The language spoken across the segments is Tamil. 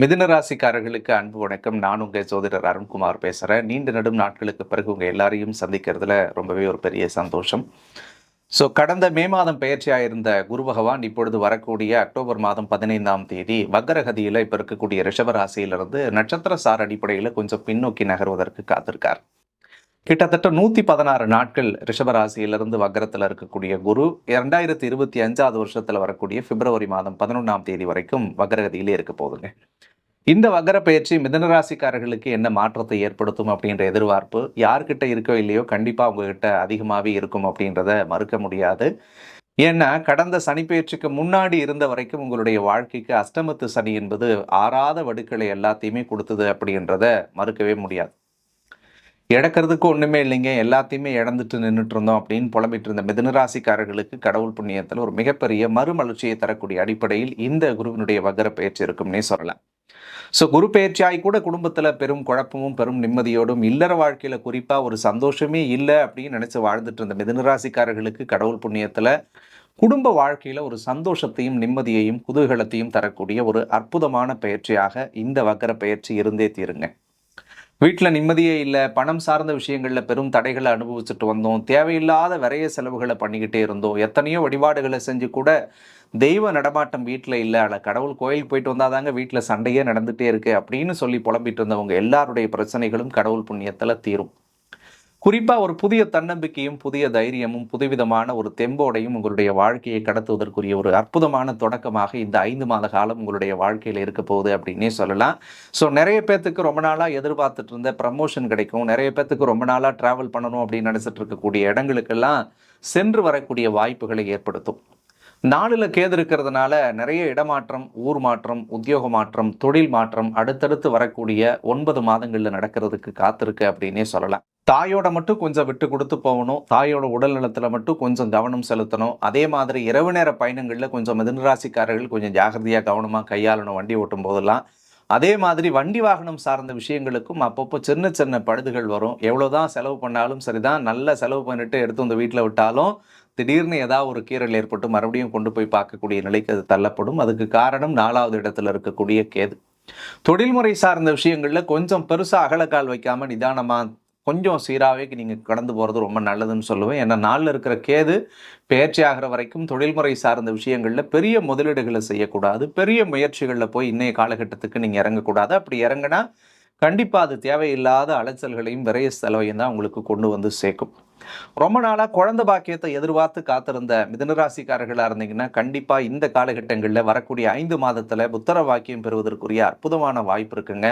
மிதுன ராசிக்காரர்களுக்கு அன்பு வணக்கம். நான் உங்கள் ஜோதிடர் அருண்குமார் பேசுகிறேன் நீண்ட நெடும் நாட்களுக்கு பிறகு உங்கள் எல்லாரையும் சந்திக்கிறதுல ரொம்பவே ஒரு பெரிய சந்தோஷம். ஸோ கடந்த மே மாதம் பயிற்சியாக இருந்த குரு பகவான் இப்பொழுது வரக்கூடிய அக்டோபர் மாதம் பதினைந்தாம் தேதி வக்கரகதியில் இப்போ இருக்கக்கூடிய ரிஷபராசியிலிருந்து நட்சத்திர சார் அடிப்படையில் கொஞ்சம் பின்னோக்கி நகர்வதற்கு காத்திருக்கார். கிட்டத்தட்ட நூற்றி பதினாறு நாட்கள் ரிஷபராசியிலிருந்து வக்கரத்தில் இருக்கக்கூடிய குரு இரண்டாயிரத்தி இருபத்தி அஞ்சாவது வருஷத்தில் வரக்கூடிய பிப்ரவரி மாதம் பதினொன்றாம் தேதி வரைக்கும் வக்கரகதியிலே இருக்க போகுதுங்க. இந்த வக்கர பயிற்சி மிதனராசிக்காரர்களுக்கு என்ன மாற்றத்தை ஏற்படுத்தும் அப்படின்ற எதிர்பார்ப்பு யார்கிட்ட இருக்கோ இல்லையோ கண்டிப்பாக உங்ககிட்ட அதிகமாகவே இருக்கும் அப்படின்றத மறுக்க முடியாது. ஏன்னா கடந்த சனி பயிற்சிக்கு முன்னாடி இருந்த வரைக்கும் உங்களுடைய வாழ்க்கைக்கு அஷ்டமத்து சனி என்பது ஆறாத வடுக்களை எல்லாத்தையுமே கொடுத்தது அப்படின்றத மறுக்கவே முடியாது. இழக்கிறதுக்கு ஒன்றுமே இல்லைங்க. எல்லாத்தையுமே இழந்துட்டு நின்றுட்டு இருந்தோம் அப்படின்னு புலம்பிட்டு இருந்த மிதனராசிக்காரர்களுக்கு கடவுள் புண்ணியத்தில் ஒரு மிகப்பெரிய மறுமலர்ச்சியை தரக்கூடிய அடிப்படையில் இந்த குருவினுடைய வக்கர பயிற்சி இருக்கும்னே சொல்லலாம். ஸோ குரு பயிற்சியாய் கூட குடும்பத்தில் பெரும் குழப்பமும் பெரும் நிம்மதியோடும் இல்லற வாழ்க்கையில் குறிப்பாக ஒரு சந்தோஷமே இல்லை அப்படின்னு நினச்சி வாழ்ந்துட்டு இருந்த மிதனராசிக்காரர்களுக்கு கடவுள் புண்ணியத்தில் குடும்ப வாழ்க்கையில் ஒரு சந்தோஷத்தையும் நிம்மதியையும் குதூகலத்தையும் தரக்கூடிய ஒரு அற்புதமான பயிற்சியாக இந்த வக்கர பயிற்சி இருந்தே தீருங்க. வீட்டில் நிம்மதியே இல்லை பணம் சார்ந்த விஷயங்களில் பெரும் தடைகளை அனுபவிச்சுட்டு வந்தோம். தேவையில்லாத விரைய செலவுகளை பண்ணிக்கிட்டே இருந்தோம். எத்தனையோ வழிபாடுகளை செஞ்சு கூட தெய்வ நடமாட்டம் வீட்டில் இல்லை. அல்ல கடவுள் கோயிலுக்கு போயிட்டு வந்தாதாங்க வீட்டில் சண்டையே நடந்துகிட்டே இருக்குது அப்படின்னு சொல்லி புலம்பிட்டு இருந்தவங்க எல்லாருடைய பிரச்சனைகளும் கடவுள் புண்ணியத்தில் தீரும். குறிப்பாக ஒரு புதிய தன்னம்பிக்கையும் புதிய தைரியமும் புதுவிதமான ஒரு தெம்போடையும் உங்களுடைய வாழ்க்கையை கடத்துவதற்குரிய ஒரு அற்புதமான தொடக்கமாக இந்த ஐந்து மாத காலம் உங்களுடைய வாழ்க்கையில் இருக்க போகுது அப்படின்னே சொல்லலாம். ஸோ நிறைய பேர்த்துக்கு ரொம்ப நாளாக எதிர்பார்த்துட்டு இருந்த ப்ரமோஷன் கிடைக்கும். நிறைய பேர்த்துக்கு ரொம்ப நாளாக ட்ராவல் பண்ணணும் அப்படின்னு நினச்சிட்டு இருக்கக்கூடிய இடங்களுக்கெல்லாம் சென்று வரக்கூடிய வாய்ப்புகளை ஏற்படுத்தும். நாளில் கேது இருக்கிறதுனால நிறைய இடமாற்றம் ஊர் மாற்றம் உத்தியோக மாற்றம் தொழில் மாற்றம் அடுத்தடுத்து வரக்கூடிய ஒன்பது மாதங்களில் நடக்கிறதுக்கு காத்திருக்கு அப்படின்னே சொல்லலாம். தாயோட மட்டும் கொஞ்சம் விட்டு கொடுத்து போகணும். தாயோட உடல் நலத்தில் மட்டும் கொஞ்சம் கவனம் செலுத்தணும். அதே மாதிரி இரவு நேர பயணங்களில் கொஞ்சம் மிதனராசிக்காரர்கள் கொஞ்சம் ஜாகிரதையாக கவனமாக கையாளணும் வண்டி ஓட்டும் போதெல்லாம். அதே மாதிரி வண்டி வாகனம் சார்ந்த விஷயங்களுக்கும் அப்பப்போ சின்ன சின்ன பழுதுகள் வரும். எவ்வளோதான் செலவு பண்ணாலும் சரிதான். நல்ல செலவு பண்ணிட்டு எடுத்து வந்து வீட்டில் விட்டாலும் திடீர்னு ஏதாவது ஒரு கீரல் ஏற்பட்டு மறுபடியும் கொண்டு போய் பார்க்கக்கூடிய நிலைக்கு அது தள்ளப்படும். அதுக்கு காரணம் நாலாவது இடத்துல இருக்கக்கூடிய கேது. தொழில்முறை சார்ந்த விஷயங்களில் கொஞ்சம் பெருசாக அகலக்கால் வைக்காமல் நிதானமாக கொஞ்சம் சீராகவே நீங்கள் கடந்து போகிறது ரொம்ப நல்லதுன்னு சொல்லுவேன். ஏன்னா நாளில் இருக்கிற கேது பயிற்சி ஆகிற வரைக்கும் தொழில்முறை சார்ந்த விஷயங்களில் பெரிய முதலீடுகளை செய்யக்கூடாது. பெரிய முயற்சிகளில் போய் இன்றைய காலகட்டத்துக்கு நீங்கள் இறங்கக்கூடாது. அப்படி இறங்கினா கண்டிப்பாக அது தேவையில்லாத அலைச்சல்களையும் விரைய செலவையும் தான் உங்களுக்கு கொண்டு வந்து சேர்க்கும். ரொம்ப நாளாக குழந்த பாக்கியத்தை எதிர்பார்த்து காத்திருந்த மிதனராசிக்காரர்களாக இருந்தீங்கன்னா கண்டிப்பாக இந்த காலகட்டங்களில் வரக்கூடிய ஐந்து மாதத்தில் புத்தர வாக்கியம் பெறுவதற்குரிய அற்புதமான வாய்ப்பு இருக்குங்க.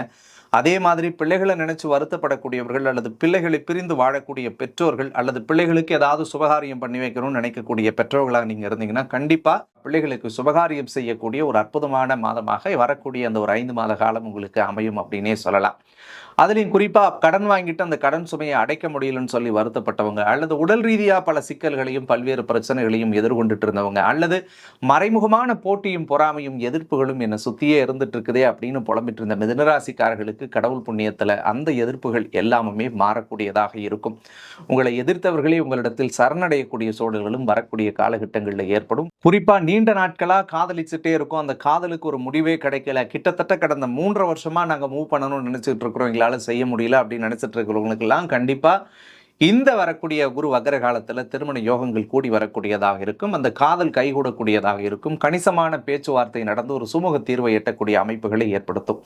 அதே மாதிரி பிள்ளைகளை நினைச்சு வருத்தப்படக்கூடியவர்கள் அல்லது பிள்ளைகளை பிரிந்து வாழக்கூடிய பெற்றோர்கள் அல்லது பிள்ளைகளுக்கு ஏதாவது சுபகாரியம் பண்ணி வைக்கணும்னு நினைக்கக்கூடிய பெற்றோர்களாக நீங்கள் இருந்தீங்கன்னா கண்டிப்பாக பிள்ளைகளுக்கு சுபகாரியம் செய்யக்கூடிய ஒரு அற்புதமான மாதமாக வரக்கூடிய அந்த ஒரு ஐந்து மாத காலம் உங்களுக்கு அமையும் அப்படின்னே சொல்லலாம். அதுலேயும் குறிப்பாக கடன் வாங்கிட்டு அந்த கடன் சுமையை அடைக்க முடியலன்னு சொல்லி வருத்தப்பட்டவங்க அல்லது உடல் ரீதியாக பல சிக்கல்களையும் பல்வேறு பிரச்சனைகளையும் எதிர்கொண்டுட்டு இருந்தவங்க அல்லது மறைமுகமான போட்டியும் பொறாமையும் எதிர்ப்புகளும் என்னை சுற்றியே இருந்துட்டு இருக்குதே அப்படின்னு புலம்பிட்டு இருந்த மிதனராசிக்காரர்களுக்கு கடவுள் புண்ணியத்தில் அந்த எதிர்ப்புகள் எல்லாமே மாறக்கூடியதாக இருக்கும். உங்களை எதிர்த்தவர்களே உங்களிடத்தில் சரணடையக்கூடிய சூழல்களும் வரக்கூடிய காலகட்டங்களில் ஏற்படும். குறிப்பாக நீண்ட நாட்களாக காதலிச்சுட்டே இருக்கும். அந்த காதலுக்கு ஒரு முடிவே கிடைக்கல. கிட்டத்தட்ட கடந்த மூன்றரை வருஷமாக நாங்கள் மூவ் பண்ணணும்னு நினச்சிட்டு இருக்கிறோம் எங்களால் செய்ய முடியல அப்படின்னு நினச்சிட்டு இருக்கிறவங்களுக்கெல்லாம் கண்டிப்பாக இந்த வரக்கூடிய குரு வக்கர காலத்தில் திருமண யோகங்கள் கூடி வரக்கூடியதாக இருக்கும். அந்த காதல் கைகூடக்கூடியதாக இருக்கும். கணிசமான பேச்சுவார்த்தை நடந்து ஒரு சுமூக தீர்வை எட்டக்கூடிய அமைப்புகளை ஏற்படுத்தும்.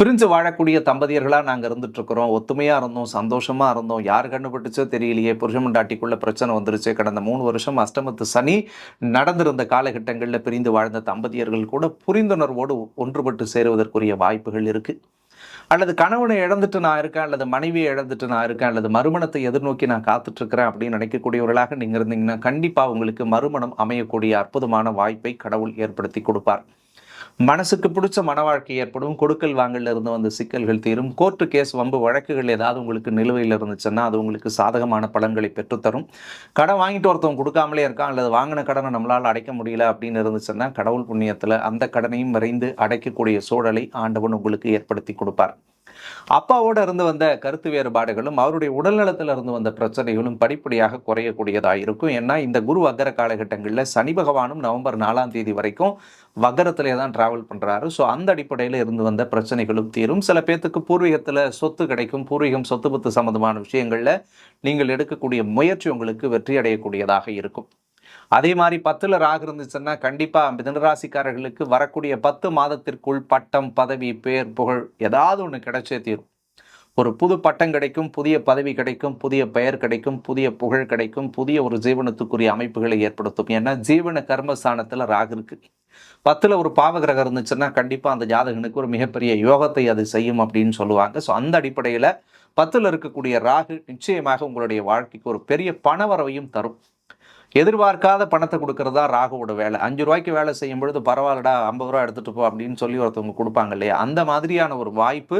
பிரிஞ்சு வாழக்கூடிய தம்பதியர்களாக நாங்கள் இருந்துட்டு இருக்கிறோம். ஒத்துமையாக இருந்தோம் சந்தோஷமாக இருந்தோம். யார் கண்டுபிடிச்சோ தெரியலையே. புருஷமண்டாட்டிக்குள்ள பிரச்சனை வந்துருச்சு. கடந்த மூணு வருஷம் அஷ்டமத்து சனி நடந்திருந்த காலகட்டங்களில் பிரிந்து வாழ்ந்த தம்பதியர்கள் கூட புரிந்துணர்வோடு ஒன்றுபட்டு சேருவதற்குரிய வாய்ப்புகள் இருக்குது அல்லது கணவனை இழந்துட்டு நான் இருக்கேன் அல்லது மனைவியை இழந்துட்டு நான் இருக்கேன் அல்லது மறுமணத்தை எதிர்நோக்கி நான் காத்துட்டு இருக்கிறேன் அப்படின்னு நினைக்கக்கூடியவர்களாக நீங்கள் இருந்தீங்கன்னா கண்டிப்பாக உங்களுக்கு மறுமணம் அமையக்கூடிய அற்புதமான வாய்ப்பை கடவுள் ஏற்படுத்தி கொடுப்பார். மனசுக்கு பிடிச்ச மன வாழ்க்கை ஏற்படும். கொடுக்கல் வாங்கல இருந்து வந்த சிக்கல்கள் தீரும். கோர்ட்டு கேஸ் வம்பு வழக்குகள் ஏதாவது உங்களுக்கு நிலுவையில் இருந்துச்சுன்னா அது உங்களுக்கு சாதகமான பலன்களை பெற்றுத்தரும். கடன் வாங்கிட்டு ஒருத்தவங்க கொடுக்காமலே இருக்கான் அல்லது வாங்கின கடனை நம்மளால் அடைக்க முடியல அப்படின்னு இருந்துச்சுன்னா கடவுள் புண்ணியத்தில் அந்த கடனையும் விரைந்து அடைக்கக்கூடிய சூழலை ஆண்டவன் உங்களுக்கு ஏற்படுத்தி கொடுப்பார். அப்பாவோட இருந்து வந்த கருத்து வேறுபாடுகளும் அவருடைய உடல்நலத்தில் இருந்து வந்த பிரச்சனைகளும் படிப்படியாக குறையக்கூடியதாக இருக்கும். ஏன்னா இந்த குரு வக்கர காலகட்டங்களில் சனி பகவானும் நவம்பர் நாலாம் தேதி வரைக்கும் வக்கரத்திலே தான் டிராவல் பண்ணுறாரு ஸோ அந்த அடிப்படையில் இருந்து வந்த பிரச்சனைகளும் தீரும். சில பேர்த்துக்கு பூர்வீகத்தில் சொத்து கிடைக்கும். பூர்வீகம் சொத்து பத்து சம்மந்தமான விஷயங்களில் நீங்கள் எடுக்கக்கூடிய முயற்சி உங்களுக்கு வெற்றி அடையக்கூடியதாக இருக்கும். அதே மாதிரி பத்துல ராகு இருந்துச்சுன்னா கண்டிப்பா மிதனராசிக்காரர்களுக்கு வரக்கூடிய பத்து மாதத்திற்குள் பட்டம் பதவி பேர் புகழ் ஏதாவது ஒன்று கிடைச்சே தீரும். ஒரு புது பட்டம் கிடைக்கும் புதிய பதவி கிடைக்கும் புதிய பெயர் கிடைக்கும் புதிய புகழ் கிடைக்கும் புதிய ஒரு ஜீவனத்துக்குரிய அமைப்புகளை ஏற்படுத்தும். ஏன்னா ஜீவன கர்மஸ்தானத்துல ராகு இருக்கு. பத்துல ஒரு பாவகிரகம் இருந்துச்சுன்னா கண்டிப்பா அந்த ஜாதகனுக்கு ஒரு மிகப்பெரிய யோகத்தை அது செய்யும் அப்படின்னு சொல்லுவாங்க. ஸோ அந்த அடிப்படையில பத்துல இருக்கக்கூடிய ராகு நிச்சயமாக உங்களுடைய வாழ்க்கைக்கு ஒரு பெரிய பணவரவையும் தரும். எதிர்பார்க்காத பணத்தை கொடுக்கறதா ராகுவோட வேலை. அஞ்சு ரூபாய்க்கு வேலை செய்யும் பொழுது பரவாயில்லடா ஐம்பது ரூபா எடுத்துட்டு போ அப்படின்னு சொல்லி ஒருத்தவங்க கொடுப்பாங்க இல்லையா? அந்த மாதிரியான ஒரு வாய்ப்பு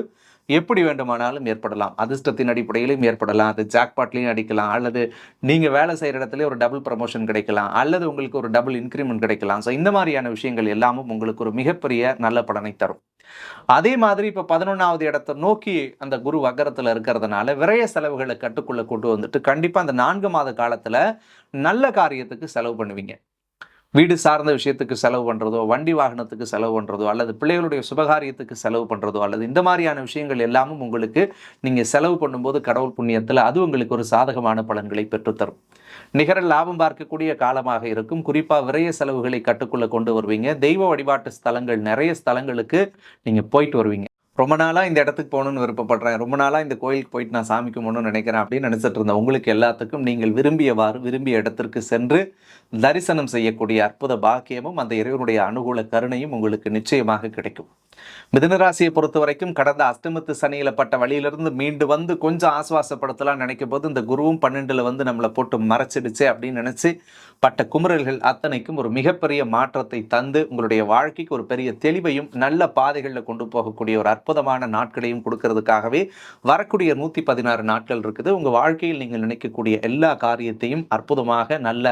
எப்படி வேண்டுமானாலும் ஏற்படலாம். அதிர்ஷ்டத்தின் அடிப்படையிலும் ஏற்படலாம். அது ஜாக்பாட்லையும் அடிக்கலாம். அல்லது நீங்கள் வேலை செய்கிற இடத்துல ஒரு டபுள் ப்ரமோஷன் கிடைக்கலாம். அல்லது உங்களுக்கு ஒரு டபுள் இன்க்ரிமெண்ட் கிடைக்கலாம். ஸோ இந்த மாதிரியான விஷயங்கள் எல்லாமும் உங்களுக்கு ஒரு மிகப்பெரிய நல்ல பலனை தரும். அதே மாதிரி இப்போ பதினொன்றாவது இடத்தை நோக்கி அந்த குரு வக்கரத்தில் இருக்கிறதுனால விரைய செலவுகளை கட்டுக்குள்ளே கொண்டு வந்துட்டு கண்டிப்பாக அந்த நான்கு மாத காலத்தில் நல்ல காரியத்துக்கு செலவு பண்ணுவீங்க. வீடு சார்ந்த விஷயத்துக்கு செலவு பண்ணுறதோ வண்டி வாகனத்துக்கு செலவு பண்ணுறதோ அல்லது பிள்ளைகளுடைய சுபகாரியத்துக்கு செலவு பண்ணுறதோ அல்லது இந்த மாதிரியான விஷயங்கள் எல்லாமும் உங்களுக்கு நீங்கள் செலவு பண்ணும்போது கடவுள் புண்ணியத்தில் அது உங்களுக்கு ஒரு சாதகமான பலன்களை பெற்றுத்தரும். நிகர லாபம் பார்க்கக்கூடிய காலமாக இருக்கும். குறிப்பாக விரைய செலவுகளை கட்டுக்குள்ளே கொண்டு வருவீங்க. தெய்வ வழிபாட்டு ஸ்தலங்கள் நிறைய ஸ்தலங்களுக்கு நீங்கள் போயிட்டு வருவீங்க. ரொம்ப நாளாக இந்த இடத்துக்கு போகணுன்னு விருப்பப்படுறேன். ரொம்ப நாளாக இந்த கோயிலுக்கு போயிட்டு நான் சாமி கும்பிடணும்னு நினைக்கிறேன் அப்படின்னு நினச்சிட்டு இருந்தேன் உங்களுக்கு எல்லாத்துக்கும் நீங்கள் விரும்பியவாறு விரும்பிய இடத்திற்கு சென்று தரிசனம் செய்யக்கூடிய அற்புத பாக்கியமும் அந்த இறைவனுடைய அனுகூல கருணையும் உங்களுக்கு நிச்சயமாக கிடைக்கும். மிதனராசியை பொறுத்த வரைக்கும் கடந்த அஷ்டமத்து சனியில பட்ட வழியிலிருந்து மீண்டு வந்து கொஞ்சம் ஆசுவாசப்படுத்தலாம் நினைக்கும் போது இந்த குருவும் பன்னெண்டில் வந்து நம்மளை போட்டு மறைச்சிடுச்சு அப்படின்னு நினச்சி பட்ட குமுறல்கள் அத்தனைக்கும் ஒரு மிகப்பெரிய மாற்றத்தை தந்து உங்களுடைய வாழ்க்கைக்கு ஒரு பெரிய தெளிவையும் நல்ல பாதைகளில் கொண்டு போகக்கூடிய ஒரு அற்புதமான நாட்களையும் கொடுக்கறதுக்காகவே வரக்கூடிய நூற்றி பதினாறு நாட்கள் இருக்குது. உங்கள் வாழ்க்கையில் நீங்கள் நினைக்கக்கூடிய எல்லா காரியத்தையும் அற்புதமாக நல்ல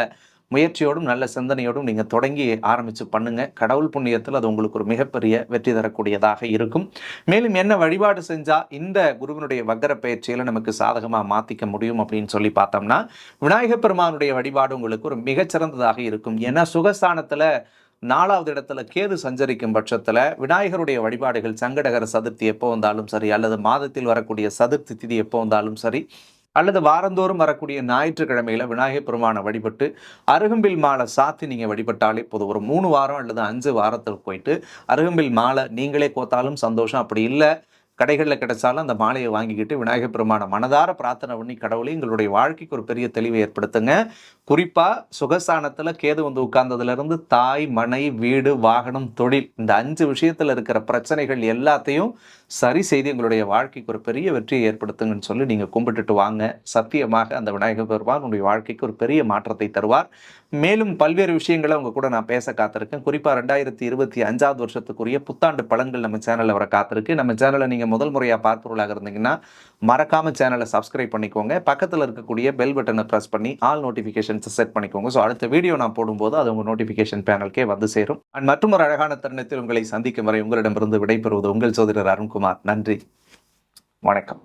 முயற்சியோடும் நல்ல சிந்தனையோடும் நீங்கள் தொடங்கி ஆரம்பித்து பண்ணுங்கள் கடவுள் புண்ணியத்தில் அது உங்களுக்கு ஒரு மிகப்பெரிய வெற்றி தரக்கூடியதாக இருக்கும். மேலும் என்ன வழிபாடு செஞ்சால் இந்த குருவினுடைய வக்கர பயிற்சியில் நமக்கு சாதகமாக மாற்றிக்க முடியும் அப்படின்னு சொல்லி பார்த்தோம்னா விநாயகப் பெருமானுடைய வழிபாடு உங்களுக்கு ஒரு மிகச்சிறந்ததாக இருக்கும். ஏன்னா சுகஸ்தானத்தில் நாலாவது இடத்துல கேது சஞ்சரிக்கும் பட்சத்தில் விநாயகருடைய வழிபாடுகள் சங்கடகர சதுர்த்தி எப்போ வந்தாலும் சரி அல்லது மாதத்தில் வரக்கூடிய சதுர்த்தி திதி எப்போ வந்தாலும் சரி அல்லது வாரந்தோறும் வரக்கூடிய ஞாயிற்றுக்கிழமையில விநாயகர் பெருமானை வழிபட்டு அருகம்பில் மாலை சாத்தி நீங்கள் வழிபட்டாலே போதும். ஒரு மூணு வாரம் அல்லது அஞ்சு வாரத்துக்கு போயிட்டு அருகம்பில் மாலை நீங்களே கோத்தாலும் சந்தோஷம். அப்படி இல்லை. கடைகளில் கிடைச்சாலும் அந்த மாலையை வாங்கிக்கிட்டு விநாயகர் பெருமான மனதார பிரார்த்தனை பண்ணி கடவுளை எங்களுடைய வாழ்க்கைக்கு ஒரு பெரிய தெளிவை ஏற்படுத்துங்க. குறிப்பாக சுகஸ்தானத்தில் கேது வந்து உட்கார்ந்ததுலேருந்து தாய் மனை வீடு வாகனம் தொழில் இந்த அஞ்சு விஷயத்தில் இருக்கிற பிரச்சனைகள் எல்லாத்தையும் சரி செய்து எங்களுடைய வாழ்க்கைக்கு ஒரு பெரிய வெற்றியை ஏற்படுத்துங்கன்னு சொல்லி நீங்கள் கும்பிட்டுட்டு வாங்க. சத்தியமாக அந்த விநாயகர் பெருமான் உங்களுடைய வாழ்க்கைக்கு ஒரு பெரிய மாற்றத்தை தருவார். மேலும் பல்வேறு விஷயங்களை உங்கள் கூட நான் பேச காத்திருக்கேன். குறிப்பாக ரெண்டாயிரத்தி இருபத்தி அஞ்சாவது வருஷத்துக்குரிய புத்தாண்டு பலன்கள் நம்ம சேனலில் வர காத்திருக்கு. நம்ம சேனலை நீங்கள் முதல் முறையாக பார்ப்பவர்களாக இருந்தீங்கன்னா மறக்காமல் சேனலை சப்ஸ்கிரைப் பண்ணிக்கோங்க. பக்கத்தில் இருக்கக்கூடிய பெல் பட்டனை ப்ரெஸ் பண்ணி ஆல் நோட்டிஃபிகேஷன்ஸை செட் பண்ணிக்கோங்க. ஸோ அடுத்த வீடியோ நான் போடும்போது அது உங்கள் நோட்டிஃபிகேஷன் பேனலுக்கே வந்து சேரும். அண்ட் மற்றும் ஒரு அழகான தருணத்தில் உங்களை சந்திக்கும் வரை உங்களிடமிருந்து விடைபெறுவது உங்கள் சோதரர் அருண்குமார். நன்றி. வணக்கம்.